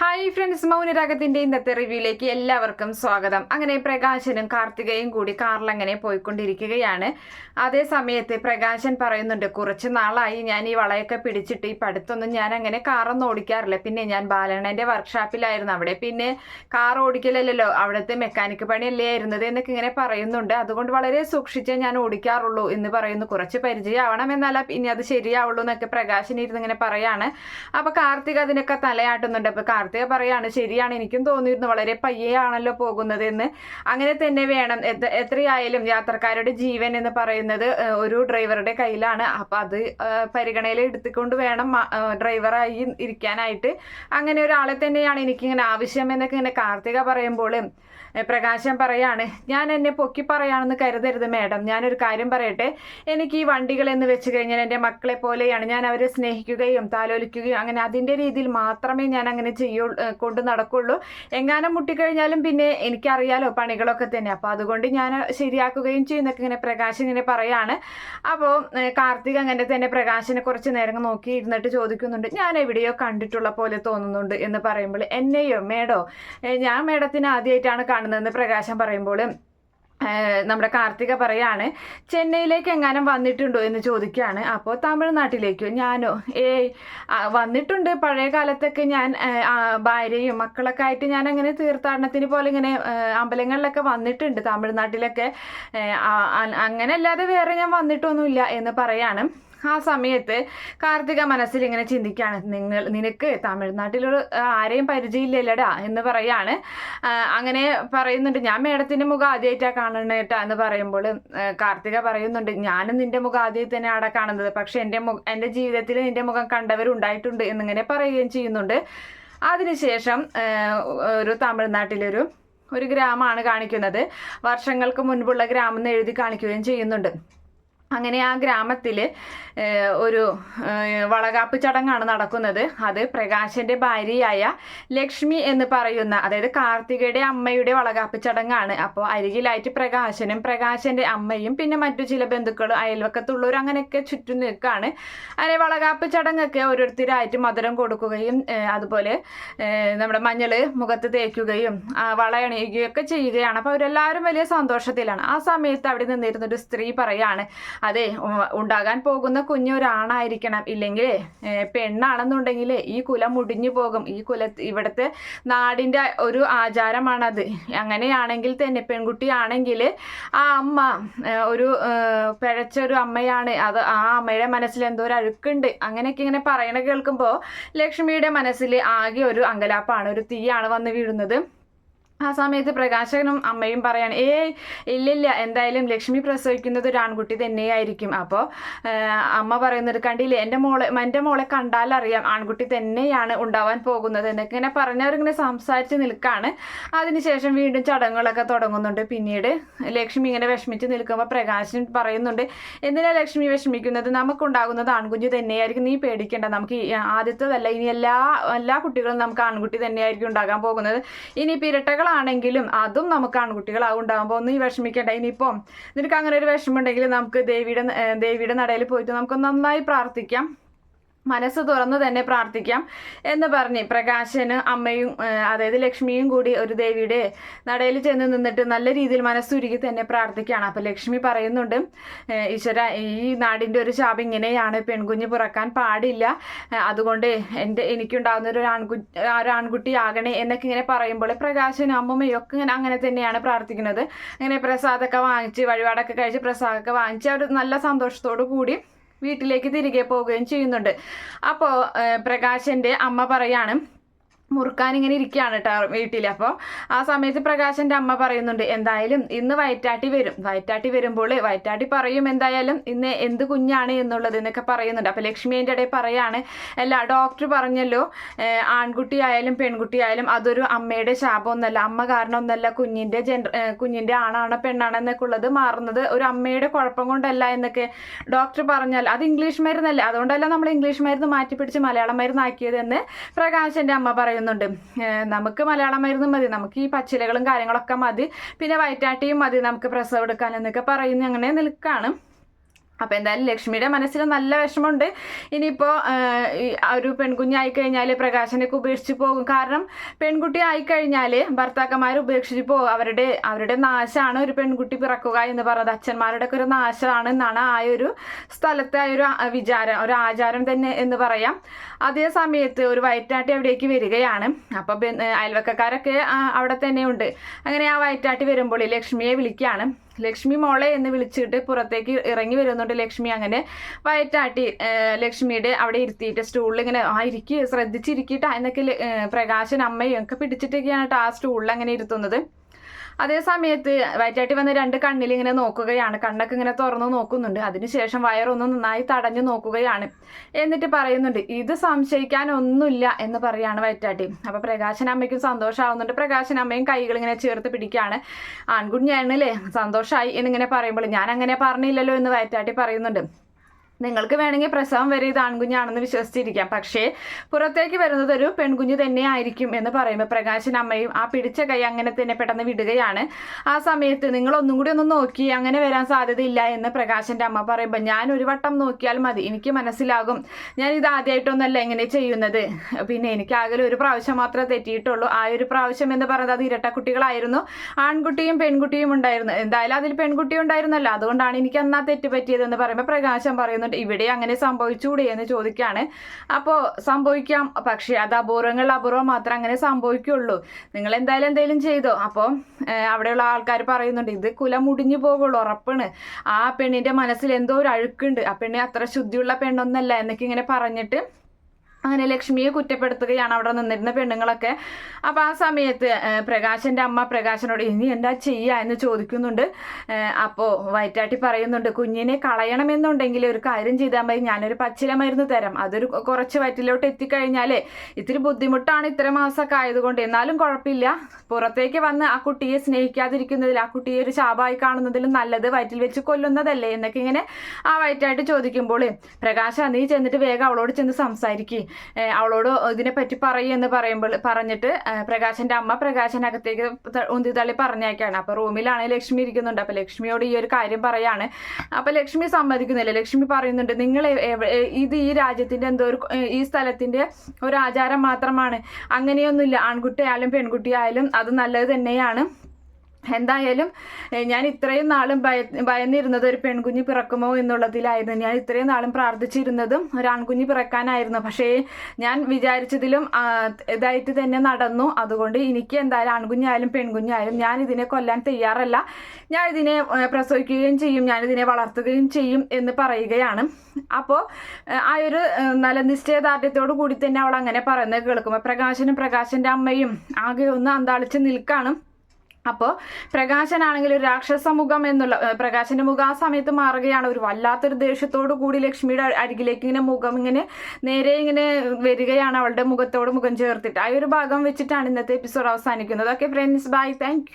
Hi friends മൗനരാഗത്തിന്റെ ഇന്നത്തെ റിവ്യൂയിലേക്ക് എല്ലാവർക്കും സ്വാഗതം. അങ്ങനെ പ്രകാശനും കാർത്തികയും കൂടി കാറിൽ അങ്ങനെ പോയിക്കൊണ്ടിരിക്കുകയാണ്. അതേ സമയത്ത് പ്രകാശൻ പറയുന്നുണ്ട് കുറച്ച് നാളായി ഞാൻ ഈ വളയൊക്കെ പിടിച്ചിട്ട് ഈ പഠിത്തൊന്നും ഞാൻ അങ്ങനെ കാറൊന്നും ഓടിക്കാറില്ല. പിന്നെ ഞാൻ ബാലണ്ണന്റെ വർക്ക്ഷോപ്പിലായിരുന്നു അവിടെ. പിന്നെ കാർ ഓടിക്കലല്ലോ അവിടുത്തെ മെക്കാനിക് പണിയല്ലേ ആയിരുന്നത്? എന്നൊക്കെ ഇങ്ങനെ പറയുന്നുണ്ട്. അതുകൊണ്ട് വളരെ സൂക്ഷിച്ചേ ഞാൻ ഓടിക്കാറുള്ളൂ എന്ന് പറയുന്നു. കുറച്ച് പരിചയമാവണം എന്നാലാ പിന്നെ അത് ശരിയാവുള്ളൂ എന്നൊക്കെ പ്രകാശൻ ഇരുന്ന് ഇങ്ങനെ പറയാണ്. അപ്പൊ കാർത്തിക അതിനൊക്കെ തലയാട്ടുന്നുണ്ട്. അപ്പൊ കാർത്തിക പറയാണ് ശരിയാണ് എനിക്കും തോന്നിയിരുന്നു വളരെ പയ്യെയാണല്ലോ പോകുന്നത് എന്ന് അങ്ങനെ തന്നെ വേണം. എത്രയായാലും യാത്രക്കാരുടെ ജീവൻ എന്ന് പറയുന്നത് ഒരു ഡ്രൈവറുടെ കയ്യിലാണ്. അപ്പൊ അത് പരിഗണയിൽ എടുത്തിക്കൊണ്ട് വേണം ഡ്രൈവറായി ഇരിക്കാനായിട്ട്. അങ്ങനെ ഒരാളെ തന്നെയാണ് എനിക്കിങ്ങനെ ആവശ്യം എന്നൊക്കെ ഇങ്ങനെ കാർത്തിക പറയുമ്പോൾ പ്രകാശം പറയാണ് ഞാൻ എന്നെ പൊക്കി പറയാണെന്ന് കരുതരുത് മാഡം. ഞാനൊരു കാര്യം പറയട്ടെ. എനിക്ക് ഈ വണ്ടികൾ എന്ന് വെച്ച് കഴിഞ്ഞാൽ എന്റെ മക്കളെ പോലെയാണ് ഞാൻ അവരെ സ്നേഹിക്കുകയും താലോലിക്കുകയും അങ്ങനെ അതിന്റെ രീതിയിൽ മാത്രമേ ഞാൻ അങ്ങനെ ചെയ്യൂ ഏഹ് കൊണ്ട് നടക്കുള്ളൂ. എങ്ങാനും മുട്ടിക്കഴിഞ്ഞാലും പിന്നെ എനിക്കറിയാലോ പണികളൊക്കെ തന്നെ. അപ്പോൾ അതുകൊണ്ട് ഞാൻ ശരിയാക്കുകയും ചെയ്യുന്നൊക്കെ ഇങ്ങനെ പ്രകാശ് ഇങ്ങനെ പറയാണ്. അപ്പോൾ കാർത്തിക് അങ്ങനെ തന്നെ പ്രകാശിനെ കുറച്ച് നേരം നോക്കി ഇരുന്നിട്ട് ചോദിക്കുന്നുണ്ട് ഞാൻ എവിടെയോ കണ്ടിട്ടുള്ള പോലെ തോന്നുന്നുണ്ട് എന്ന് പറയുമ്പോൾ എന്നെയോ? മേഡോ? ഞാൻ മേഡത്തിന് ആദ്യമായിട്ടാണ് കാണുന്നതെന്ന് പ്രകാശം പറയുമ്പോൾ നമ്മുടെ കാർത്തിക പറയാണ് ചെന്നൈയിലേക്ക് എങ്ങാനും വന്നിട്ടുണ്ടോ? എന്ന് ചോദിക്കുകയാണ്. അപ്പോൾ തമിഴ്നാട്ടിലേക്കോ? ഞാനോ? ആ, വന്നിട്ടുണ്ട്. പഴയ കാലത്തൊക്കെ ഞാൻ ഭാര്യയും മക്കളൊക്കെ ആയിട്ട് ഞാൻ അങ്ങനെ തീർത്ഥാടനത്തിന് പോലെ ഇങ്ങനെ അമ്പലങ്ങളിലൊക്കെ വന്നിട്ടുണ്ട്. തമിഴ്നാട്ടിലൊക്കെ അങ്ങനെ അല്ലാതെ വേറെ ഞാൻ വന്നിട്ടൊന്നുമില്ല എന്ന് പറയാണ്. ആ സമയത്ത് കാർത്തിക മനസ്സിൽ ഇങ്ങനെ ചിന്തിക്കുകയാണ് നിങ്ങൾ നിനക്ക് തമിഴ്നാട്ടിലൊരു ആരെയും പരിചയമില്ലല്ലടാ എന്ന് പറയാണ്. അങ്ങനെ പറയുന്നുണ്ട് ഞാൻ മേഡത്തിന്റെ മുഖം ആദ്യമായിട്ടാണ് കാണണേട്ടാ എന്ന് പറയുമ്പോൾ കാർത്തിക പറയുന്നുണ്ട് ഞാനും നിന്റെ മുഖം ആദ്യം തന്നെ അവിടെ കാണുന്നത് പക്ഷെ എന്റെ മുഖ എന്റെ ജീവിതത്തിൽ നിന്റെ മുഖം കണ്ടവരുണ്ടായിട്ടുണ്ട് എന്നിങ്ങനെ പറയുകയും ചെയ്യുന്നുണ്ട്. അതിനുശേഷം ഒരു തമിഴ്നാട്ടിലൊരു ഒരു ഗ്രാമമാണ് കാണിക്കുന്നത്. വർഷങ്ങൾക്ക് മുൻപുള്ള ഗ്രാമം എന്ന് എഴുതി കാണിക്കുകയും ചെയ്യുന്നുണ്ട്. അങ്ങനെ ആ ഗ്രാമത്തിൽ ഒരു വളകാപ്പ് ചടങ്ങാണ് നടക്കുന്നത്. അത് പ്രകാശന്റെ ഭാര്യയായ ലക്ഷ്മി എന്ന് പറയുന്ന അതായത് കാർത്തികയുടെ അമ്മയുടെ വളകാപ്പ് ചടങ്ങാണ്. അപ്പോൾ അരികിലായിട്ട് പ്രകാശനും പ്രകാശന്റെ അമ്മയും പിന്നെ മറ്റു ചില ബന്ധുക്കളും അയൽവക്കത്തുള്ളവർ അങ്ങനെയൊക്കെ ചുറ്റും നിൽക്കുകയാണ് അങ്ങനെ വളകാപ്പ് ചടങ്ങൊക്കെ ഓരോരുത്തരായിട്ട് മധുരം കൊടുക്കുകയും അതുപോലെ നമ്മുടെ മഞ്ഞൾ മുഖത്ത് തേക്കുകയും വളയണിയുകയൊക്കെ ചെയ്യുകയാണ്. അപ്പോൾ അവരെല്ലാവരും വലിയ സന്തോഷത്തിലാണ്. ആ സമയത്ത് അവിടെ നിന്നിരുന്നൊരു സ്ത്രീ പറയാണ് അതെ ഉണ്ടാകാൻ പോകുന്ന കുഞ്ഞ് ഒരാണായിരിക്കണം. ഇല്ലെങ്കിൽ പെണ്ണാണെന്നുണ്ടെങ്കിൽ ഈ കുലം മുടിഞ്ഞു പോകും. ഈ കുല ഇവിടുത്തെ നാടിന്റെ ഒരു ആചാരമാണത്. അങ്ങനെയാണെങ്കിൽ തന്നെ പെൺകുട്ടിയാണെങ്കിൽ ആ അമ്മ ഒരു പിഴച്ച ഒരു അമ്മയാണ്. അത് ആ അമ്മയുടെ മനസ്സിൽ എന്തോ ഒരു അഴുക്കുണ്ട്. അങ്ങനെയൊക്കെ ഇങ്ങനെ പറയണ കേൾക്കുമ്പോൾ ലക്ഷ്മിയുടെ മനസ്സിൽ ആകെ ഒരു അങ്കലാപ്പാണ് ഒരു തീയാണ് വന്ന് വീഴുന്നത്. ആ സമയത്ത് പ്രകാശകനും അമ്മയും പറയാണ് ഏ ഇല്ലില്ല എന്തായാലും ലക്ഷ്മി പ്രസവിക്കുന്നത് ഒരു ആൺകുട്ടി തന്നെയായിരിക്കും. അപ്പോൾ അമ്മ പറയുന്നത് കണ്ടില്ലേ എന്റെ മോളെ എന്റെ മോളെ കണ്ടാലറിയാം ആൺകുട്ടി തന്നെയാണ് ഉണ്ടാവാൻ പോകുന്നത് എന്നൊക്കെ ഇങ്ങനെ പറഞ്ഞവരിങ്ങനെ സംസാരിച്ച് നിൽക്കുകയാണ് അതിനുശേഷം വീണ്ടും ചടങ്ങുകളൊക്കെ തുടങ്ങുന്നുണ്ട്. പിന്നീട് ലക്ഷ്മി ഇങ്ങനെ വിഷമിച്ച് നിൽക്കുമ്പോൾ പ്രകാശൻ പറയുന്നുണ്ട് എന്തിനാ ലക്ഷ്മി വിഷമിക്കുന്നത്? നമുക്കുണ്ടാകുന്നത് ആൺകുഞ്ഞ് തന്നെയായിരിക്കും. നീ പേടിക്കേണ്ട. നമുക്ക് ആദ്യത്തേതല്ല. ഇനി എല്ലാ എല്ലാ കുട്ടികളും നമുക്ക് ആൺകുട്ടി തന്നെയായിരിക്കും ഉണ്ടാകാൻ പോകുന്നത്. ഇനി ഇരട്ടകളാണെങ്കിലും അതും നമുക്ക് ആൺകുട്ടികൾ ഉണ്ടാകുമ്പോൾ ഒന്നും ഈ വിഷമിക്കേണ്ട. ഇനിയിപ്പം നിനക്ക് അങ്ങനെ ഒരു വിഷമമുണ്ടെങ്കിൽ നമുക്ക് ദേവിയുടെ ദേവിയുടെ നടയിൽ പോയിട്ട് നമുക്ക് നന്നായി പ്രാർത്ഥിക്കാം. മനസ്സ് തുറന്ന് തന്നെ പ്രാർത്ഥിക്കാം എന്ന് പറഞ്ഞ് പ്രകാശന് അമ്മയും അതായത് ലക്ഷ്മിയും കൂടി ഒരു ദേവിയുടെ നടയിൽ ചെന്ന് നിന്നിട്ട് നല്ല രീതിയിൽ മനസ്സുരുകി തന്നെ പ്രാർത്ഥിക്കുകയാണ്. അപ്പം ലക്ഷ്മി പറയുന്നുണ്ട് ഈശ്വര ഈ നാടിന്റെ ഒരു ശാപം ഇങ്ങനെയാണ് പെൺകുഞ്ഞ് പിറക്കാൻ പാടില്ല. അതുകൊണ്ട് എന്റെ എനിക്കുണ്ടാകുന്ന ഒരു ആൺകു ഒരു ആൺകുട്ടി ആകണേ എന്നൊക്കെ ഇങ്ങനെ പറയുമ്പോൾ പ്രകാശനും അമ്മമ്മയും ഒക്കെ ഇങ്ങനെ അങ്ങനെ തന്നെയാണ് പ്രാർത്ഥിക്കുന്നത്. അങ്ങനെ പ്രസാദമൊക്കെ വാങ്ങിച്ച് വഴിപാടൊക്കെ കഴിച്ച് പ്രസാദമൊക്കെ വാങ്ങിച്ച് അവർ നല്ല സന്തോഷത്തോടു കൂടി വീട്ടിലേക്ക് തിരികെ പോവുകയും ചെയ്യുന്നുണ്ട്. അപ്പോൾ പ്രകാശന്റെ അമ്മ പറയാണ് മുറുക്കാൻ ഇങ്ങനെ ഇരിക്കുകയാണ് കേട്ടോ വീട്ടിൽ അപ്പോൾ ആ സമയത്ത് പ്രകാശന്റെ അമ്മ പറയുന്നുണ്ട് എന്തായാലും ഇന്ന് വയറ്റാട്ടി വരും. വയറ്റാട്ടി വരുമ്പോൾ വയറ്റാട്ടി പറയും എന്തായാലും ഇന്ന് എന്ത് കുഞ്ഞാണ് എന്നുള്ളത് എന്നൊക്കെ പറയുന്നുണ്ട്. അപ്പോൾ ലക്ഷ്മി ഇടയിൽ പറയാണ് അല്ല ഡോക്ടർ പറഞ്ഞല്ലോ ഏഹ്, ആൺകുട്ടിയായാലും പെൺകുട്ടിയായാലും അതൊരു അമ്മയുടെ ശാപമൊന്നല്ല. അമ്മ കാരണം ഒന്നല്ല കുഞ്ഞിന്റെ ജെൻ കുഞ്ഞിന്റെ ആണാണോ പെണ്ണാണോ എന്നൊക്കെ ഉള്ളത് മാറുന്നത് ഒരു അമ്മയുടെ കുഴപ്പം കൊണ്ടല്ല എന്നൊക്കെ ഡോക്ടർ പറഞ്ഞാൽ അത് ഇംഗ്ലീഷ് മരുന്നല്ലേ. അതുകൊണ്ടല്ല നമ്മൾ ഇംഗ്ലീഷ് മരുന്ന് മാറ്റിപ്പിടിച്ച് മലയാളം മരുന്നാക്കിയതെന്ന് പ്രകാശന്റെ അമ്മ പറയുന്നുണ്ട്. നമുക്ക് മലയാളം മരുന്ന് മതി. നമുക്ക് ഈ പച്ചിലകളും കാര്യങ്ങളൊക്കെ മതി. പിന്നെ വയറ്റാട്ടിയും മതി നമുക്ക് പ്രസവം എടുക്കാൻ എന്നൊക്കെ പറയുന്ന അങ്ങനെ നിൽക്കുകയാണ് അപ്പോൾ എന്തായാലും ലക്ഷ്മിയുടെ മനസ്സിൽ നല്ല വിഷമമുണ്ട്. ഇനിയിപ്പോൾ ഒരു പെൺകുഞ്ഞായി കഴിഞ്ഞാൽ പ്രകാശനൊക്കെ ഉപേക്ഷിച്ച് പോകും. കാരണം പെൺകുട്ടി ആയിക്കഴിഞ്ഞാൽ ഭർത്താക്കന്മാർ ഉപേക്ഷിച്ച് പോകും. അവരുടെ അവരുടെ നാശമാണ് ഒരു പെൺകുട്ടി പിറക്കുക എന്ന് പറയുന്നത് അച്ഛന്മാരുടെ ഒക്കെ ഒരു നാശമാണ് എന്നാണ് ആ ഒരു സ്ഥലത്തെ ആ ഒരു വിചാരം ഒരു ആചാരം തന്നെ എന്ന് പറയാം. അതേ സമയത്ത് ഒരു വയറ്റാട്ടി അവിടേക്ക് വരികയാണ്. അപ്പോൾ അയൽവക്കക്കാരൊക്കെ അവിടെ തന്നെയുണ്ട് അങ്ങനെ ആ വയറ്റാട്ടി വരുമ്പോൾ ലക്ഷ്മിയെ വിളിക്കുകയാണ്. ലക്ഷ്മി മോളെ എന്ന് വിളിച്ചിട്ട് പുറത്തേക്ക് ഇറങ്ങി വരുന്നുണ്ട് ലക്ഷ്മി. അങ്ങനെ വയറ്റാട്ടി ലക്ഷ്മിയുടെ അവിടെ ഇരുത്തിയിട്ട് സ്റ്റൂളിൽ ഇങ്ങനെ ആ ഇരിക്കുക ശ്രദ്ധിച്ചിരിക്കട്ടെ എന്നൊക്കെ പ്രകാശൻ അമ്മയും ഒക്കെ പിടിച്ചിട്ടൊക്കെയാണ് കേട്ടോ ആ സ്റ്റൂളിൽ അങ്ങനെ ഇരുത്തുന്നത്. അതേ സമയത്ത് വയറ്റാട്ടി വന്ന രണ്ട് കണ്ണിൽ ഇങ്ങനെ നോക്കുകയാണ്. കണ്ണൊക്കെ ഇങ്ങനെ തുറന്നു നോക്കുന്നുണ്ട്. അതിനുശേഷം വയറൊന്ന് നന്നായി തടഞ്ഞു നോക്കുകയാണ്. എന്നിട്ട് പറയുന്നുണ്ട് ഇത് സംശയിക്കാൻ ഒന്നുമില്ല എന്ന് പറയാണ് വയറ്റാട്ടി. അപ്പൊ പ്രകാശൻ അമ്മയ്ക്കും സന്തോഷമാവുന്നുണ്ട് പ്രകാശൻ അമ്മയും കൈകൾ ഇങ്ങനെ ചേർത്ത് പിടിക്കുകയാണ്. ആൺകുഞ്ഞാണല്ലേ സന്തോഷമായി എന്നിങ്ങനെ പറയുമ്പോൾ ഞാൻ അങ്ങനെ പറഞ്ഞില്ലല്ലോ എന്ന് വയറ്റാട്ടി പറയുന്നുണ്ട്. നിങ്ങൾക്ക് വേണമെങ്കിൽ പ്രസവം വരെ ഇത് ആൺകുഞ്ഞാണെന്ന് വിശ്വസിച്ചിരിക്കാം. പക്ഷേ പുറത്തേക്ക് വരുന്നത് ഒരു പെൺകുഞ്ഞ് തന്നെ ആയിരിക്കും എന്ന് പറയുമ്പോൾ പ്രകാശൻ അമ്മയും ആ പിടിച്ച കൈ അങ്ങനെ തന്നെ പെട്ടെന്ന് വിടുകയാണ്. ആ സമയത്ത് നിങ്ങൾ ഒന്നും കൂടി ഒന്ന് നോക്കി അങ്ങനെ വരാൻ സാധ്യതയില്ല എന്ന് പ്രകാശന്റെ അമ്മ പറയുമ്പോൾ ഞാൻ ഒരു വട്ടം നോക്കിയാൽ മതി. എനിക്ക് മനസ്സിലാകും. ഞാൻ ഇത് ആദ്യമായിട്ടൊന്നല്ല എങ്ങനെ ചെയ്യുന്നത്. പിന്നെ എനിക്ക് ആകെ ഒരു പ്രാവശ്യം മാത്രമേ തെറ്റിയിട്ടുള്ളൂ. ആ ഒരു പ്രാവശ്യം എന്ന് പറയുന്നത് അത് ഇരട്ടക്കുട്ടികളായിരുന്നു ആൺകുട്ടിയും പെൺകുട്ടിയും ഉണ്ടായിരുന്നു. എന്തായാലും അതിൽ പെൺകുട്ടി ഉണ്ടായിരുന്നല്ലോ. അതുകൊണ്ടാണ് എനിക്ക് അന്നാ തെറ്റ് പറ്റിയതെന്ന് പറയുമ്പോൾ പ്രകാശം പറയുന്നു പറയുന്നുണ്ട് ഇവിടെ അങ്ങനെ സംഭവിച്ചുകൂടെ എന്ന് ചോദിക്കുകയാണ് അപ്പോൾ സംഭവിക്കാം. പക്ഷേ അത് അപൂർവങ്ങൾ അപൂർവം മാത്രം അങ്ങനെ സംഭവിക്കുള്ളൂ. നിങ്ങൾ എന്തായാലും എന്തെങ്കിലും ചെയ്തോ? അപ്പോൾ അവിടെയുള്ള ആൾക്കാർ പറയുന്നുണ്ട് ഇത് കുല മുടിഞ്ഞു പോകുള്ളൂ ഉറപ്പാണ്. ആ പെണ്ണിന്റെ മനസ്സിൽ എന്തോ ഒരു അഴുക്കുണ്ട്. ആ പെണ്ണ് അത്ര ശുദ്ധിയുള്ള പെണ്ണൊന്നല്ല എന്നൊക്കെ ഇങ്ങനെ പറഞ്ഞിട്ട് അങ്ങനെ ലക്ഷ്മിയെ കുറ്റപ്പെടുത്തുകയാണ് അവിടെ നിന്നിരുന്ന പെണ്ണുങ്ങളൊക്കെ. അപ്പോൾ ആ സമയത്ത് പ്രകാശന്റെ അമ്മ പ്രകാശനോട് ഇനി എന്താ ചെയ്യുക എന്ന് ചോദിക്കുന്നുണ്ട്. അപ്പോൾ വയറ്റാട്ടി പറയുന്നുണ്ട് കുഞ്ഞിനെ കളയണമെന്നുണ്ടെങ്കിൽ ഒരു കാര്യം ചെയ്താൽ മതി. ഞാനൊരു പച്ചില മരുന്ന് തരാം. അതൊരു കുറച്ച് വയറ്റിലോട്ട് എത്തിക്കഴിഞ്ഞാൽ ഇത്തിരി ബുദ്ധിമുട്ടാണ് ഇത്ര മാസമൊക്കെ ആയതുകൊണ്ട്. എന്നാലും കുഴപ്പമില്ല. പുറത്തേക്ക് വന്ന് ആ കുട്ടിയെ സ്നേഹിക്കാതിരിക്കുന്നതിൽ ആ കുട്ടിയെ ഒരു ശാപമായി കാണുന്നതിലും നല്ലത് വയറ്റിൽ വെച്ച് കൊല്ലുന്നതല്ലേ എന്നൊക്കെ ഇങ്ങനെ ആ വയറ്റായിട്ട് ചോദിക്കുമ്പോൾ പ്രകാശ നീ ചെന്നിട്ട് വേഗം അവളോട് ചെന്ന് സംസാരിക്കുക അവളോട് ഇതിനെപ്പറ്റി പറയുമെന്ന് പറയുമ്പോൾ പറഞ്ഞിട്ട് പ്രകാശന്റെ അമ്മ പ്രകാശനകത്തേക്ക് ഉന്തി തള്ളി പറഞ്ഞേക്കാണ് അപ്പോൾ റൂമിലാണ് ലക്ഷ്മി ഇരിക്കുന്നുണ്ട്. അപ്പോൾ ലക്ഷ്മിയോട് ഈ ഒരു കാര്യം പറയാണ്. അപ്പോൾ ലക്ഷ്മി സമ്മതിക്കുന്നില്ല. ലക്ഷ്മി പറയുന്നുണ്ട് നിങ്ങൾ ഇത് ഈ രാജ്യത്തിന്റെ എന്തോ ഒരു ഈ സ്ഥലത്തിന്റെ ഒരു ആചാരം മാത്രമാണ്. അങ്ങനെയൊന്നുമില്ല. ആൺകുട്ടിയായാലും പെൺകുട്ടിയായാലും അത് നല്ലത് തന്നെയാണ്. എന്തായാലും ഞാൻ ഇത്രയും നാളും ഭയ ഭയന്നിരുന്നത് ഒരു പെൺകുഞ്ഞ് പിറക്കുമോ എന്നുള്ളതിലായിരുന്നു. ഞാൻ ഇത്രയും നാളും പ്രാർത്ഥിച്ചിരുന്നതും ഒരു ആൺകുഞ്ഞ് പിറക്കാനായിരുന്നു. പക്ഷേ ഞാൻ വിചാരിച്ചതിലും ഇതായിട്ട് തന്നെ നടന്നു. അതുകൊണ്ട് എനിക്ക് എന്തായാലും ആൺകുഞ്ഞായാലും പെൺകുഞ്ഞായാലും ഞാൻ ഇതിനെ കൊല്ലാൻ തയ്യാറല്ല. ഞാൻ ഇതിനെ പ്രസവിക്കുകയും ചെയ്യും ഞാൻ ഇതിനെ വളർത്തുകയും ചെയ്യും എന്ന് പറയുകയാണ്. അപ്പോൾ ആ ഒരു നല്ല നിശ്ചയദാർഢ്യത്തോടു കൂടി തന്നെ അവൾ അങ്ങനെ പറയുന്നത് കേൾക്കുമ്പോൾ പ്രകാശനും പ്രകാശന്റെ അമ്മയും ആകെ ഒന്ന് അന്താളിച്ച് നിൽക്കാണ്. അപ്പോൾ പ്രകാശനാണെങ്കിൽ ഒരു രാക്ഷസ മുഖം എന്നുള്ള പ്രകാശന്റെ മുഖം ആ സമയത്ത് മാറുകയാണ്. ഒരു വല്ലാത്തൊരു ദേഷ്യത്തോടു കൂടി ലക്ഷ്മിയുടെ അരികിലേക്ക് ഇങ്ങനെ മുഖം ഇങ്ങനെ നേരെ ഇങ്ങനെ വരികയാണ് അവളുടെ മുഖത്തോട് മുഖം ചേർത്തിട്ട്. ആ ഒരു ഭാഗം വെച്ചിട്ടാണ് ഇന്നത്തെ എപ്പിസോഡ് അവസാനിക്കുന്നത്. Okay friends bye thank